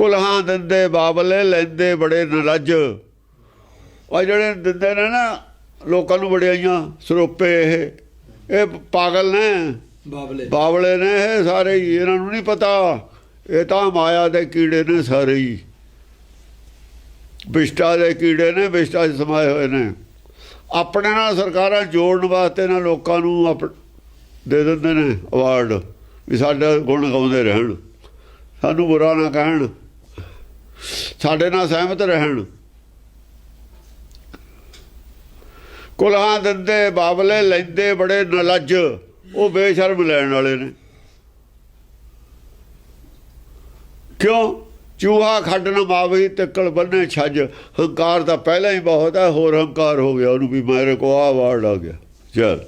ਕੁਲਹਾਂ ਦਿੰਦੇ ਬਾਬਲੇ ਲੈਂਦੇ ਬੜੇ ਨਲੱਜ ਉਹ ਜਿਹੜੇ ਦਿੰਦੇ ਨੇ ਨਾ ਲੋਕਾਂ ਨੂੰ ਵਡਿਆਈਆਂ ਸਰੋਪੇ ਇਹ। ਇਹ ਪਾਗਲ ਨੇ। ਬਾਬਲੇ। ਬਾਵਲੇ ਨੇ ਇਹ ਸਾਰੇ ਇਹਨਾਂ ਨੂੰ ਨਹੀਂ ਪਤਾ। ਇਹ ਤਾਂ ਮਾਇਆ ਦੇ ਕੀੜੇ ਨੇ ਸਾਰੇ ਹੀ। ਵਿਸ਼ਟਾ ਦੇ ਕੀੜੇ ਨੇ ਵਿਸ਼ਟਾ 'ਚ ਸਮਾਏ ਹੋਏ ਨੇ। ਆਪਣੇ ਨਾਲ ਸਰਕਾਰਾਂ ਜੋੜਨ ਵਾਸਤੇ ਨਾ ਲੋਕਾਂ ਨੂੰ ਆਪ- ਦੇ ਦਿੰਦੇ ਨੇ ਅਵਾਰਡ ਵੀ ਸਾਡਾ ਗੁਣ ਗਾਉਂਦੇ ਰਹਿਣ। ਸਾਨੂੰ ਬੁਰਾ ਨਾ ਕਹਿਣ। ਸਾਡੇ ਨਾਲ ਸਹਿਮਤ ਰਹਿਣ। ਕੁਲਹਾਂ ਦਿੰਦੇ, ਬਾਬਲੇ ਲੈਂਦੇ, ਬੜੇ ਨਲੱਜ। ਉਹ ਬੇਸ਼ਰਮ ਲੈਣ ਵਾਲੇ ਨੇ। ਕਿਉਂ? ਚੂਹਾ ਖੱਡ ਨਾ ਮਾਵੇ ਤੱਕਲ ਬੰਨੇ ਛੱਜ। ਹੰਕਾਰ ਤਾਂ ਪਹਿਲਾਂ ਹੀ ਬਹੁਤ ਹੈ, ਹੋਰ ਹੰਕਾਰ ਹੋ ਗਿਆ ਉਹਨੂੰ ਵੀ। ਮੇਰੇ ਕੋ ਆ ਵਾਰਡ ਆ ਗਿਆ। ਚਲ।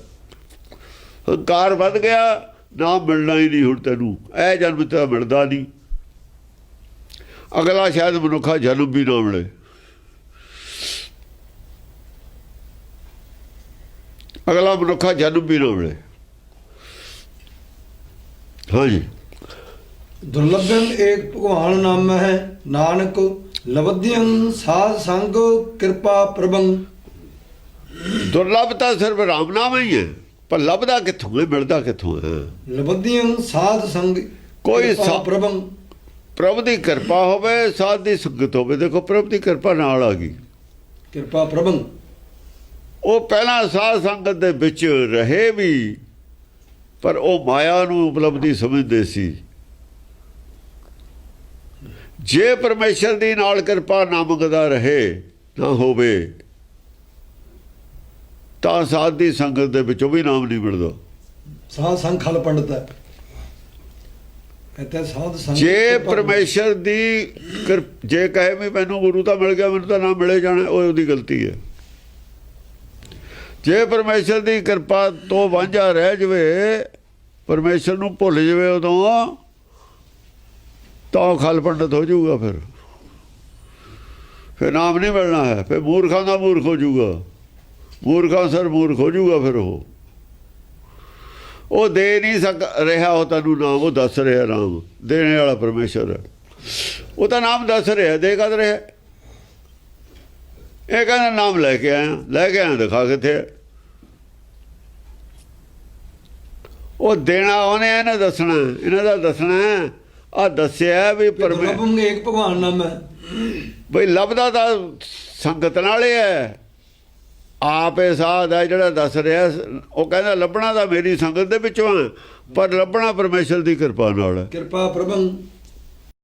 ਹੰਕਾਰ ਵੱਧ ਗਿਆ, ਨਾ ਮਿਲਣਾ ਹੀ ਨਹੀਂ ਹੁਣ ਤੈਨੂੰ। ਇਹ ਜਨਮ ਤਾਂ ਮਿਲਦਾ ਨਹੀਂ। ਅਗਲਾ ਸ਼ਾਇਦ ਮਨੁੱਖਾ ਜਨਮ ਵੀ ਨਾ ਮਿਲੇ ਅਗਲਾ ਮਨੁੱਖਾ ਜਨਮ ਵੀ ਨਾ ਮਿਲੇ ਹਾਂਜੀ। ਦੁਰਲਭਮ ਏਕ ਭਗਵਾਨ ਨਾਮ ਹੈ ਨਾਨਕ ਲਬਧਿਅੰ ਸਾਧ ਸੰਗ ਕਿਰਪਾ ਪ੍ਰਭੰ ਦੁਰਲਭ ਤਾਂ ਸਿਰਫ ਰਾਮ ਨਾਮ ਹੀ ਹੈ ਪਰ ਲੱਭਦਾ ਕਿੱਥੋਂ ਹੈ ਮਿਲਦਾ ਕਿੱਥੋਂ ਹੈ? ਲਬਧਿਅੰ ਸਾਧ ਸੰਗ ਕੋਈ ਪ੍ਰਭੰ ਪ੍ਰਭ ਦੀ ਕਿਰਪਾ ਹੋਵੇ ਸਾਧ ਦੀ ਸੰਗਤ ਹੋਵੇ। ਦੇਖੋ ਪ੍ਰਭ ਦੀ ਕਿਰਪਾ ਨਾਲ ਆ ਗਈ। ਕਿਰਪਾ ਪ੍ਰਭੰ। ਉਹ ਪਹਿਲਾਂ ਸਾਧ ਸੰਗਤ ਦੇ ਵਿੱਚ ਰਹੇ ਵੀ ਪਰ ਉਹ ਮਾਇਆ ਨੂੰ ਉਪਲਬਧੀ ਸਮਝਦੇ ਸੀ। ਜੇ ਪਰਮੇਸ਼ਰ ਦੀ ਨਾਲ ਕਿਰਪਾ ਨਾ ਮੰਗਦਾ ਰਹੇ ਨਾ ਹੋਵੇ ਤਾਂ ਸਾਧ ਦੀ ਸੰਗਤ ਦੇ ਵਿੱਚੋਂ ਵੀ ਨਾਮ ਨਹੀਂ ਮਿਲਦਾ। ਸਾਧ ਸੰਗ ਖਲ ਪੰਡਤ ਹੈ। ਕਹਤੇ ਸਾਧ ਸੰਗ ਜੇ। ਪਰਮੇਸ਼ਰ ਦੀ ਕਿਰਪ- ਜੇ ਕਹੇ ਵੀ ਮੈਨੂੰ ਗੁਰੂ ਤਾਂ ਮਿਲ ਗਿਆ ਮੈਨੂੰ ਤਾਂ ਨਾ ਮਿਲੇ ਜਾਣਾ ਉਹ ਉਹਦੀ ਗਲਤੀ ਹੈ। ਜੇ ਪਰਮੇਸ਼ਰ ਦੀ ਕਿਰਪਾ ਤੋਂ ਵਾਂਝਾ ਰਹਿ ਜਵੇ ਪਰਮੇਸ਼ਰ ਨੂੰ ਭੁੱਲ ਜਵੇ ਉਦੋਂ ਤਾਂ ਖਲ ਪੰਡਤ ਹੋ ਜਾਊਗਾ ਫਿਰ। ਫਿਰ ਨਾਮ ਨਹੀਂ ਮਿਲਣਾ ਹੈ ਫਿਰ ਮੂਰਖਾਂ ਦਾ ਮੂਰਖ ਹੋ ਜਾਊਗਾ। ਮੂਰਖਾਂ ਸਰ ਮੂਰਖ ਹੋ ਜਾਊਗਾ ਫਿਰ ਉਹ। ਉਹ ਦੇ ਨਹੀਂ ਸਕ ਰਿਹਾ ਉਹ ਤੈਨੂੰ ਨਾਮ ਉਹ ਦੱਸ ਰਿਹਾ ਨਾਮ। ਦੇਣੇ ਵਾਲਾ ਪਰਮੇਸ਼ਰ ਉਹ ਤਾਂ ਨਾਮ ਦੱਸ ਰਿਹਾ ਦੇ ਕਦ ਰਿਹਾ? ਇਹ ਕਹਿੰਦਾ ਨਾਮ ਲੈ ਕੇ ਆਇਆ ਲੈ ਕੇ ਆਇਆ ਦਿਖਾ ਕਿੱਥੇ? ਉਹ ਦੇਣਾ ਉਹਨੇ ਇਹਨੇ ਦੱਸਣਾ ਇਹਨਾਂ ਦਾ ਦੱਸਣਾ ਆ ਦੱਸਿਆ ਵੀ ਪਰਮੇ ਦੁਰਲਭਮ ਏਕ ਭਗਵਾਨ ਨਾਮ ਹੈ ਬਈ ਲੱਭਦਾ ਤਾਂ ਸੰਗਤ ਨਾਲ ਹੈ। ਆਪੇ ਸਾਧ ਹੈ ਜਿਹੜਾ ਦੱਸ ਰਿਹਾ ਉਹ ਕਹਿੰਦਾ, ਲੱਭਣਾ ਤਾਂ ਮੇਰੀ ਸੰਗਤ ਦੇ ਵਿੱਚੋਂ ਹੈ, ਪਰ ਲੱਭਣਾ ਪਰਮੇਸ਼ਰ ਦੀ ਕਿਰਪਾ ਨਾਲ ਕਿਰਪਾ ਪ੍ਰਭੰ